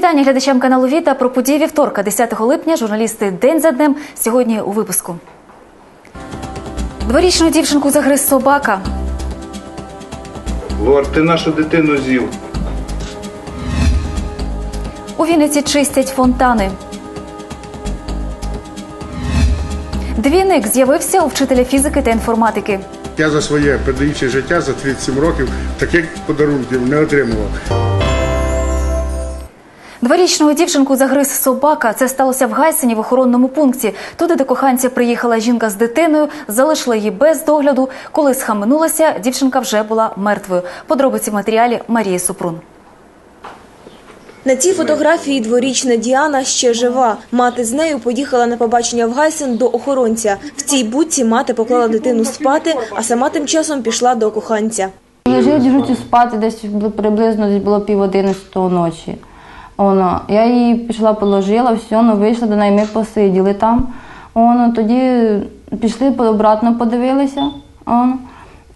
Вітання глядачам каналу Віта про події вівторка, 10 липня. Журналісти день за днем. Сьогодні у випуску. Дворічну дівчинку загриз собака. Лор, ти нашу дитину з'їв. У Вінниці чистять фонтани. Двійник з'явився у вчителя фізики та інформатики. Я за своє педагогічне життя за 37 років таких подарунків не отримував. Дворічну дівчинку загриз собака. Це сталося в Гайсині в охоронному пункті. Туди до коханця приїхала жінка з дитиною, залишила її без догляду. Коли схаменулася, дівчинка вже була мертвою. Подробиці в матеріалі Марії Супрун. На цій фотографії дворічна Діана ще жива. Мати з нею поїхала на побачення в Гайсен до охоронця. В цій будці мати поклала дитину спати, а сама тим часом пішла до коханця. Лежить жуті спати, десь приблизно десь було пів одинадцятого ночі. Воно, я її пішла, положила, все, ну, вийшла до неї, ми посиділи там. Воно, тоді пішли обратно, подивилися воно,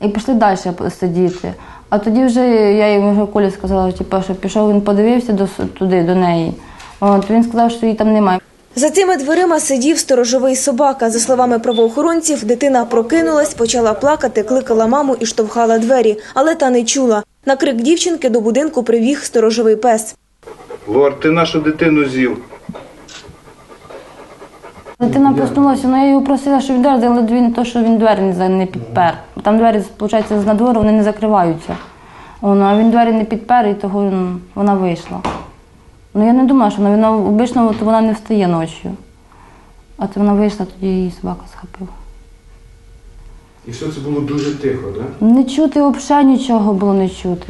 і пішли далі сидіти. А тоді вже я йому вже Колі сказала, що пішов, він подивився до, туди, до неї. От, він сказав, що її там немає. За цими дверима сидів сторожовий собака. За словами правоохоронців, дитина прокинулась, почала плакати, кликала маму і штовхала двері, але та не чула. На крик дівчинки до будинку привіг сторожовий пес. Лор, ти нашу дитину з'їв. Дитина проснулася, ну я його просила, щоб він але він то, що він двері не, підпер. Там двері, виходить, з надвору вони не закриваються. А він двері не підпер, і того м, вона вийшла. Ну я не думала, що вона, вона обично вона не встає ночі. А це вона вийшла, тоді її собака схопив. І все це було дуже тихо, так? Не чути взагалі нічого було не чути.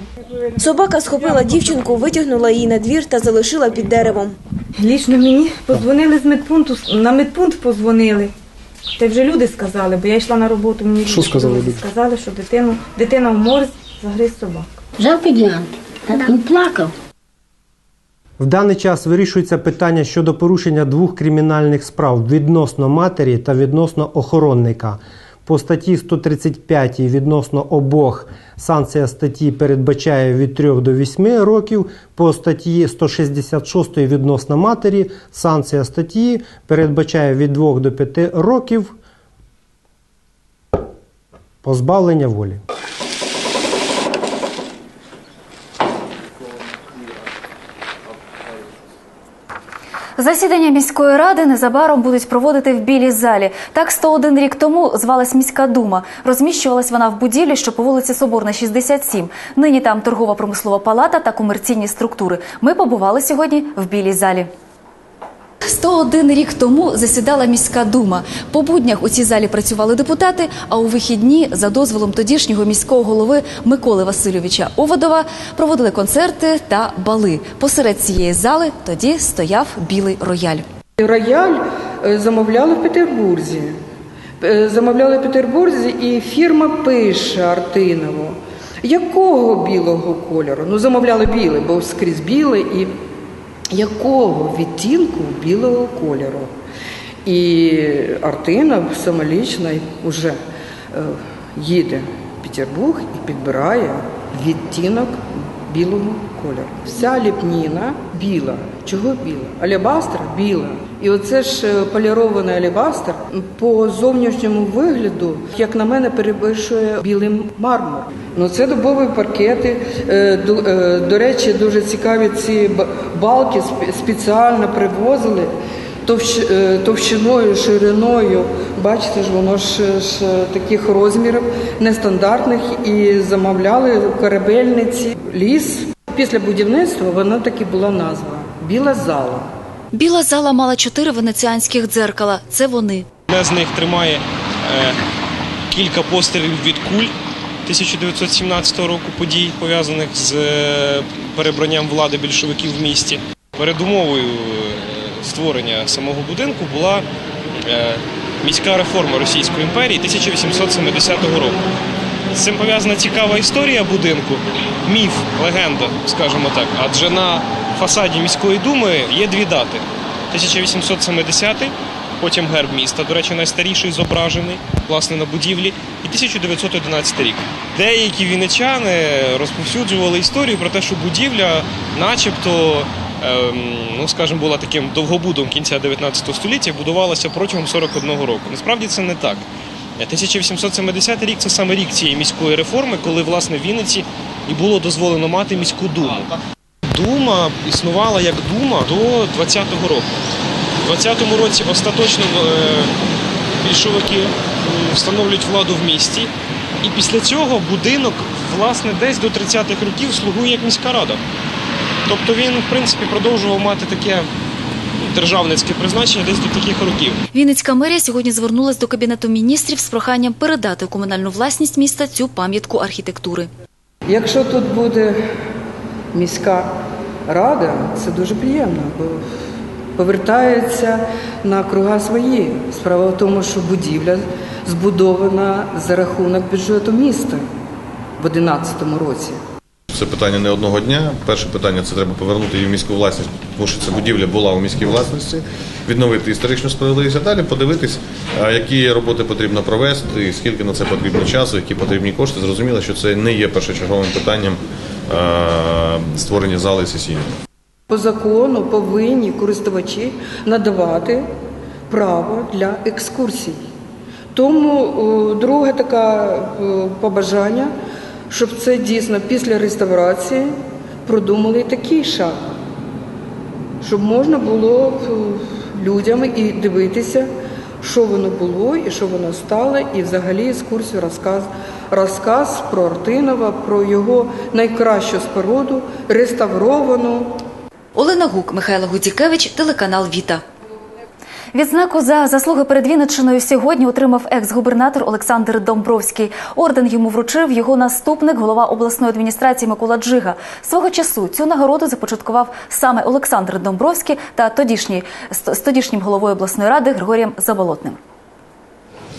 Собака схопила дівчинку, витягнула її на двір та залишила під деревом. Лічно мені подзвонили з медпункту, на медпункт подзвонили. Та вже люди сказали, бо я йшла на роботу, мені Що сказали люди? сказали, що дитину, дитина в морз загриз собак. Жалко Діан. Він плакав. В даний час вирішується питання щодо порушення двох кримінальних справ відносно матері та відносно охоронника. По статті 135 відносно обох санкція статті передбачає від 3 до 8 років. По статті 166 відносно матері санкція статті передбачає від 2 до 5 років позбавлення волі. Засідання міської ради незабаром будуть проводити в білій залі. Так 101 рік тому звалась міська дума. Розміщувалась вона в будівлі, що по вулиці Соборна, 67. Нині там торгова промислова палата та комерційні структури. Ми побували сьогодні в білій залі. 101 рік тому засідала міська дума. По буднях у цій залі працювали депутати, а у вихідні за дозволом тодішнього міського голови Миколи Васильовича Оводова проводили концерти та бали. Посеред цієї зали тоді стояв білий рояль. Рояль е, замовляли в Петербурзі. Е, Замовляли в Петербурзі і фірма пише Артиново. Якого білого кольору? Ну, замовляли білий, бо скрізь білий і якого відтінку білого кольору? І Артина самолічно вже е, їде в Петербург і підбирає відтінок білого кольору. Вся ліпніна біла. Чого біла? Алебастра біла. І оце ж е, полірований алебастр по зовнішньому вигляду, як на мене, перепишує білий мармур. Ну це дубові паркети. Е, ду- е, До речі, дуже цікаві ці балки спеціально привозили товщ- е, товщиною, шириною. Бачите ж, воно ж, ж таких розмірів нестандартних і замовляли корабельниці ліс. Після будівництва вона таки була назва Біла зала. Біла зала мала чотири венеціанських дзеркала. Це вони. Одне з них тримає е, кілька постерів від куль 1917 року подій, пов'язаних з е, перебранням влади більшовиків в місті. Передумовою е, створення самого будинку була е, міська реформа Російської імперії 1870 року. З цим пов'язана цікава історія будинку, міф, легенда, скажімо так. Адже на фасаді міської думи є дві дати: 1870 потім герб міста, до речі, найстаріший зображений власне на будівлі, і 1911 рік. Деякі вінничани розповсюджували історію про те, що будівля, начебто, ну скажімо, була таким довгобудом кінця 19 століття, будувалася протягом 41 року. Насправді це не так. 1870 рік це саме рік цієї міської реформи, коли власне в Вінниці і було дозволено мати міську думу. Дума існувала як дума до 20-го року. У 20-му році остаточно е, більшовики встановлюють владу в місті, і після цього будинок, власне, десь до 30-х років слугує як міська рада. Тобто він, в принципі, продовжував мати таке державницьке призначення десь до таких років. Вінницька мерія сьогодні звернулась до Кабінету міністрів з проханням передати комунальну власність міста цю пам'ятку архітектури. Якщо тут буде міська рада, це дуже приємно, бо повертається на круга свої. Справа в тому, що будівля збудована за рахунок бюджету міста в 2011 році. Це питання не одного дня. Перше питання це треба повернути її в міську власність, тому що ця будівля була у міській власності, відновити історичну справедливість, а далі подивитись, які роботи потрібно провести, скільки на це потрібно часу, які потрібні кошти. Зрозуміло, що це не є першочерговим питанням створення зали сесійної. По закону повинні користувачі надавати право для екскурсій. Тому е, друге таке е, побажання, щоб це дійсно після реставрації продумали такий шаг, щоб можна було е, людям і дивитися, що воно було і що воно стало, і взагалі екскурсію розказ, розказ про Артинова, про його найкращу споруду, реставровану. Олена Гук, Михайло Гудзікевич, телеканал Віта. Відзнаку за заслуги перед Вінниччиною сьогодні отримав екс-губернатор Олександр Домбровський. Орден йому вручив його наступник, голова обласної адміністрації Микола Джига. Свого часу цю нагороду започаткував саме Олександр Домбровський та тодішній з тодішнім головою обласної ради Григорієм Заболотним.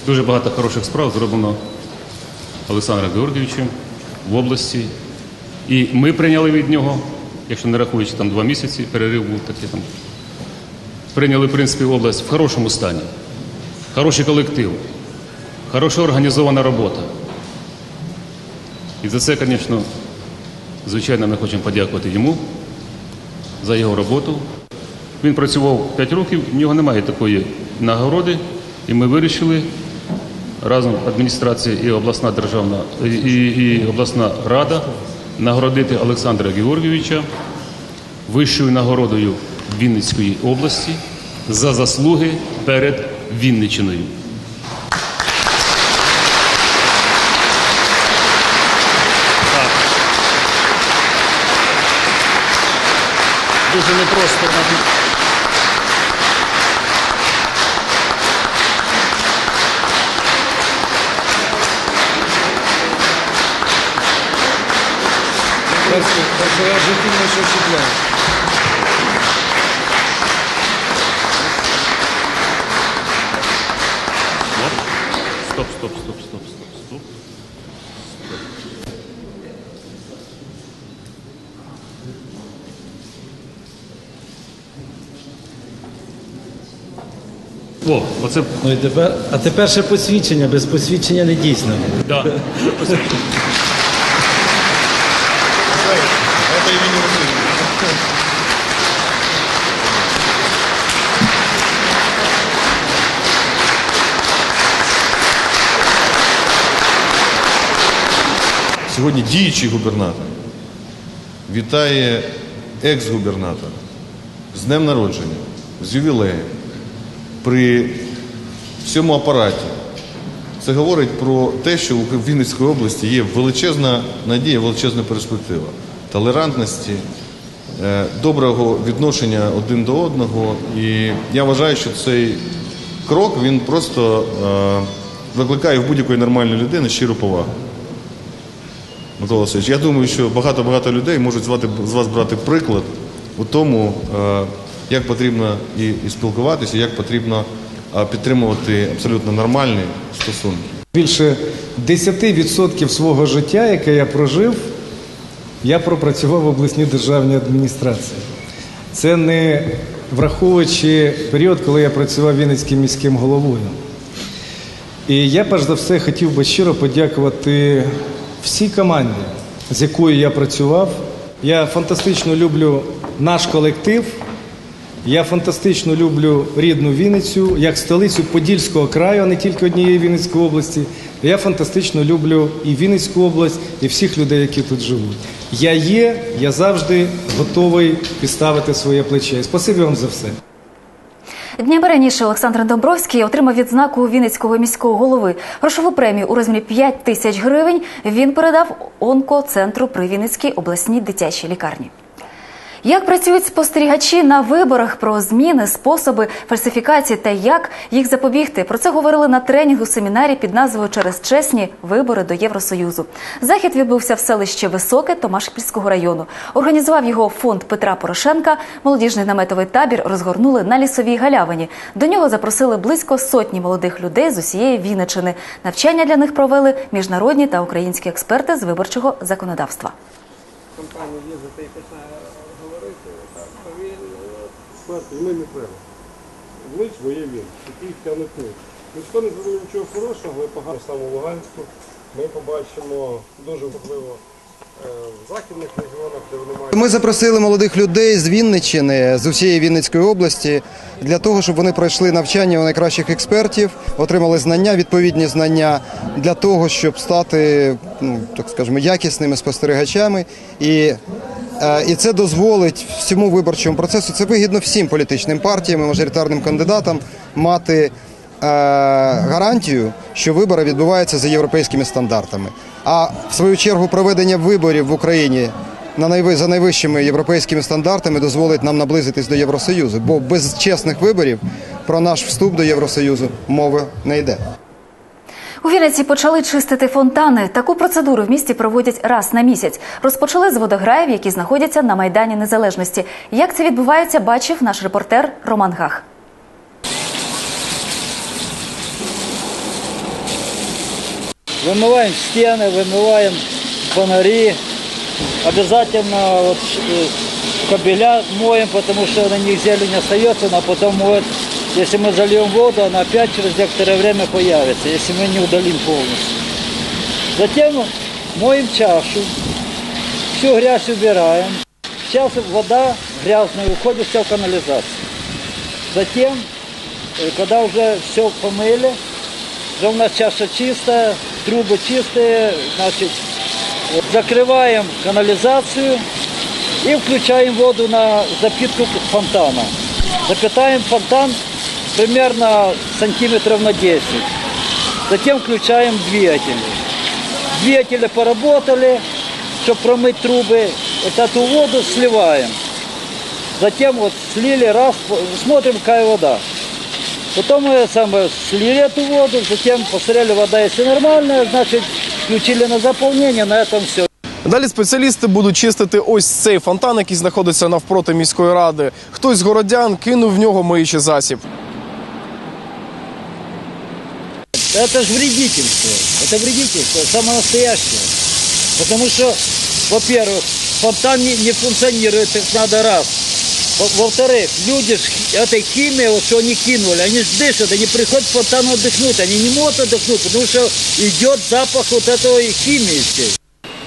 Дуже багато хороших справ зроблено Олександром Георгійовичем в області. І ми прийняли від нього, якщо не рахуючи там два місяці, перерив був такий там. Прийняли, в принципі, область в хорошому стані, хороший колектив, хороша організована робота. І за це, звісно, звичайно, ми хочемо подякувати йому за його роботу. Він працював 5 років, в нього немає такої нагороди, і ми вирішили разом адміністрація і обласна державна і, і, обласна рада нагородити Олександра Георгійовича вищою нагородою Вінницької області за заслуги перед Вінниччиною. Так. Дуже непросто. Перший раз в не що Стоп, стоп, стоп, стоп, стоп, стоп. О, оце Ну і тепер, а тепер ще посвідчення, без посвідчення не дійсно. да. Сьогодні діючий губернатор вітає екс-губернатора з днем народження, з ювілеєм при всьому апараті. Це говорить про те, що у Вінницької області є величезна надія, величезна перспектива толерантності, е, доброго відношення один до одного. І я вважаю, що цей крок він просто е, викликає в будь-якої нормальної людини щиру повагу. Микола Васильович, я думаю, що багато-багато людей можуть звати, з вас брати приклад у тому, е, як потрібно і, спілкуватися, як потрібно е, підтримувати абсолютно нормальні стосунки. Більше 10% свого життя, яке я прожив, я пропрацював в обласній державній адміністрації. Це не враховуючи період, коли я працював Вінницьким міським головою. І я перш за все хотів би щиро подякувати всій команді, з якою я працював. Я фантастично люблю наш колектив. Я фантастично люблю рідну Вінницю як столицю Подільського краю, а не тільки однієї Вінницької області. Я фантастично люблю і Вінницьку область, і всіх людей, які тут живуть. Я є, я завжди готовий підставити своє плече. Спасибі вам за все. Днями раніше Олександр Домбровський отримав відзнаку Вінницького міського голови. Грошову премію у розмірі 5 тисяч гривень він передав онкоцентру при Вінницькій обласній дитячій лікарні. Як працюють спостерігачі на виборах про зміни, способи фальсифікації та як їх запобігти? Про це говорили на тренінгу семінарі під назвою Через чесні вибори до Євросоюзу. Захід відбувся в селищі Високе Томашпільського району. Організував його фонд Петра Порошенка. Молодіжний наметовий табір розгорнули на лісовій галявині. До нього запросили близько сотні молодих людей з усієї Вінничини. Навчання для них провели міжнародні та українські експерти з виборчого законодавства. Смерти, ми не треба. Ніч моє він, такий. Ніхто не зробив нічого хорошого, але погано саме в Луганську. Ми побачимо дуже важливо е, в західних регіонах, де мають. Ми запросили молодих людей з Вінниччини, з усієї Вінницької області, для того, щоб вони пройшли навчання у найкращих експертів, отримали знання, відповідні знання для того, щоб стати, ну так скажемо, якісними спостерігачами. І, і це дозволить всьому виборчому процесу. Це вигідно всім політичним партіям і мажоритарним кандидатам мати е, гарантію, що вибори відбуваються за європейськими стандартами. А в свою чергу проведення виборів в Україні на за найвищими європейськими стандартами дозволить нам наблизитись до Євросоюзу, бо без чесних виборів про наш вступ до Євросоюзу мови не йде. У Вінниці почали чистити фонтани. Таку процедуру в місті проводять раз на місяць. Розпочали з водограїв, які знаходяться на майдані Незалежності. Як це відбувається, бачив наш репортер Роман Гах. Вымываем стены, вымываем фонари. Обязательно вот, э, кабеля моем, потому что на них зелень остается, но потом моет. Если мы зальем воду, она опять через некоторое время появится, если мы не удалим полностью. Затем моем чашу, всю грязь убираем. Сейчас вода грязная уходит вся в канализацию. Затем, э, когда уже все помыли, уже у нас чаша чистая, трубы чистые, значит, вот закрываем канализацию и включаем воду на запитку фонтана. Запитаем фонтан примерно сантиметров на 10. Затем включаем двигатели. Двигатели поработали, чтобы промыть трубы. Вот эту воду сливаем. Затем вот слили раз, смотрим какая вода. Потом мы самое, слили эту воду, затем посмотрели, вода если нормальная, значит включили на заполнение, на этом все. Далі спеціалісти будуть чистити ось цей фонтан, який знаходиться навпроти міської ради. Хтось з городян кинув в нього миючий засіб. Это же вредительство. Это вредительство, самое настоящее. Потому что, во-первых, фонтан не, не функционирует, как надо раз. Во- Во-вторых, люди ж этой химией, вот что они кинули, они же дышат, они приходят к фонтану отдохнуть, они не могут отдохнуть, потому что идет запах вот этой химии всей.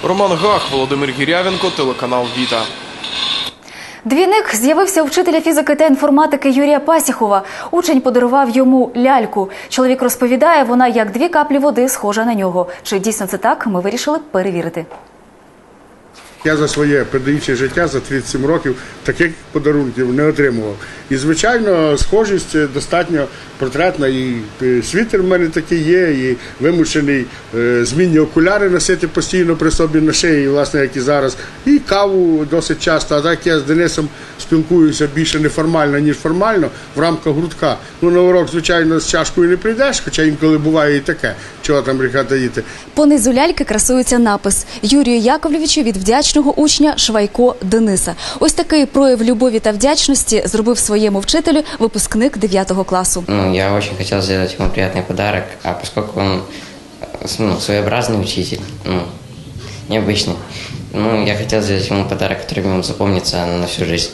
Роман Гах, Володимир Гірявенко, телеканал Віта. Двійник з'явився у вчителя фізики та інформатики Юрія Пасіхова. Учень подарував йому ляльку. Чоловік розповідає, вона як дві каплі води схожа на нього. Чи дійсно це так? Ми вирішили перевірити. Я за своє педагогічне життя за 37 років таких подарунків не отримував. І, звичайно, схожість е, достатньо портретна. І е, світер в мене такий є, і вимушений е, змінні окуляри носити постійно при собі на шиї, власне, як і зараз. І каву досить часто. А так я з Денисом спілкуюся більше неформально, ніж формально в рамках гуртка. Ну, на урок, звичайно, з чашкою не прийдеш, хоча інколи буває і таке, чого там гріха таїти. Понизу ляльки красується напис Юрію Яковлевичу від вдячного учня Швайко Дениса. Ось такий прояв любові та вдячності зробив своєму вчителю випускник 9 класу. Ну, я очень хотел сделать ему приятный подарок, а поскольку он э, с- ну, своеобразный учитель, ну, необычный, ну, я хотел сделать ему подарок, который ему запомнится на всю жизнь.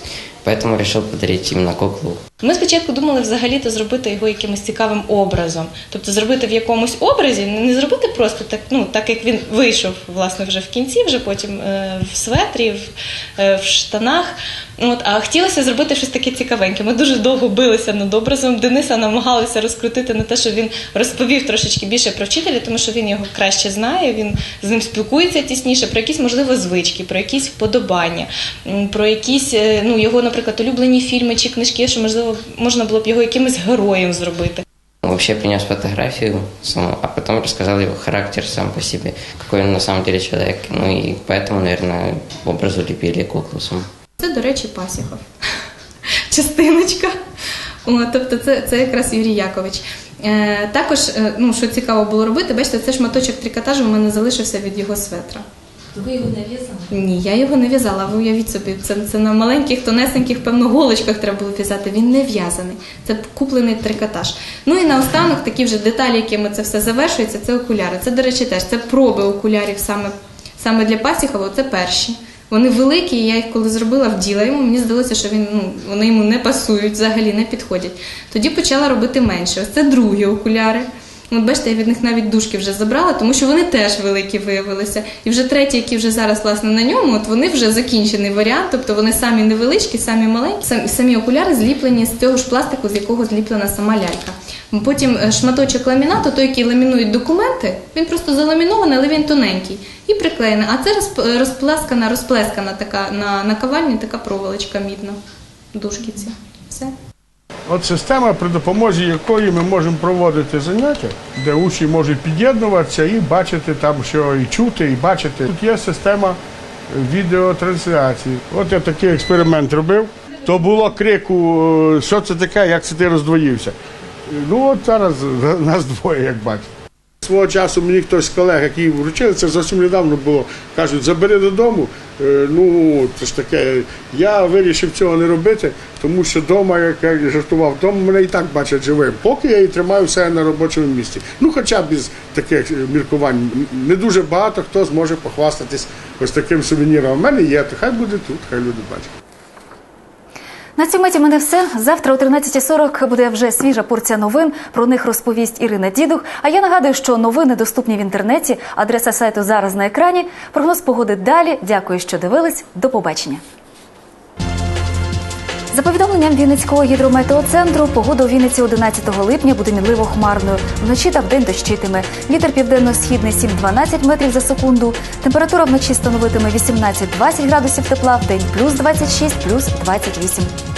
Поэтому решил подарить именно куклу. Ми спочатку думали взагалі-то зробити його якимось цікавим образом, тобто зробити в якомусь образі, не зробити просто так, ну так як він вийшов власне вже в кінці, вже потім е, в светрі, в, е, в штанах. От, а хотілося зробити щось таке цікавеньке. Ми дуже довго билися над образом. Дениса намагалися розкрутити на те, що він розповів трошечки більше про вчителя, тому що він його краще знає, він з ним спілкується тісніше, про якісь можливо звички, про якісь вподобання, про якісь е, ну його, наприклад, улюблені фільми чи книжки, що можливо можна було б його якимось героєм зробити. Вообще принес фотографию саму, а потом рассказал его характер сам по себе, какой он на самом деле человек. Ну и поэтому, наверное, образу лепили куклу саму. Це, до речі, Пасіхов. Частиночка. О, тобто це, це якраз Юрій Якович. Е, також, е, ну, що цікаво було робити, бачите, це шматочок трикотажу у мене залишився від його светра. Ви його не в'язали? Ні, я його не в'язала. Ви уявіть собі, це, це на маленьких, тонесеньких, певно, голочках треба було в'язати. Він не в'язаний. Це куплений трикотаж. Ну і наостанок такі вже деталі, якими це все завершується, це окуляри. Це, до речі, теж це проби окулярів саме, саме для Пасіхова, це перші. Вони великі, я їх коли зробила, вділа йому, мені здалося, що він, ну, вони йому не пасують, взагалі не підходять. Тоді почала робити менше. Ось це другі окуляри. От бачите, я від них навіть дужки вже забрала, тому що вони теж великі виявилися. І вже треті, які вже зараз власне на ньому, от вони вже закінчений варіант, тобто вони самі невеличкі, самі маленькі, самі, самі окуляри зліплені з цього ж пластику, з якого зліплена сама лялька. Потім е, шматочок ламінату, той, який ламінують документи, він просто заламінований, але він тоненький. І приклеєний. А це розп- розплескана, розплескана така на наковальні така проволочка мідна. Дужки ці. Все. От система, при допомозі якої ми можемо проводити заняття, де учні можуть під'єднуватися і бачити там, що і чути, і бачити. Тут є система відеотрансляції. От я такий експеримент робив. То було крику, е, що це таке, як це ти роздвоївся. Ну от зараз нас двоє, як бачите. Свого часу мені хтось з колег, які вручили, це зовсім недавно було, кажуть, забери додому. Е, Ну, це ж таке. Я вирішив цього не робити, тому що вдома, як я жартував, вдома мене і так бачать живим. Поки я і тримаю все на робочому місці. Ну, хоча б із таких е, міркувань. Не дуже багато хто зможе похвастатись ось таким сувеніром. У мене є, то хай буде тут, хай люди бачать. На цьому меті мене все. Завтра о 13.40 буде вже свіжа порція новин. Про них розповість Ірина Дідух. А я нагадую, що новини доступні в інтернеті. Адреса сайту зараз на екрані. Прогноз погоди далі. Дякую, що дивились. До побачення. За повідомленням Вінницького гідрометеоцентру, погода у Вінниці 11 липня буде мінливо хмарною. Вночі та вдень дощитиме. Вітер південно-східний 7-12 метрів за секунду. Температура вночі становитиме 18-20 градусів тепла, вдень плюс 26, плюс 28.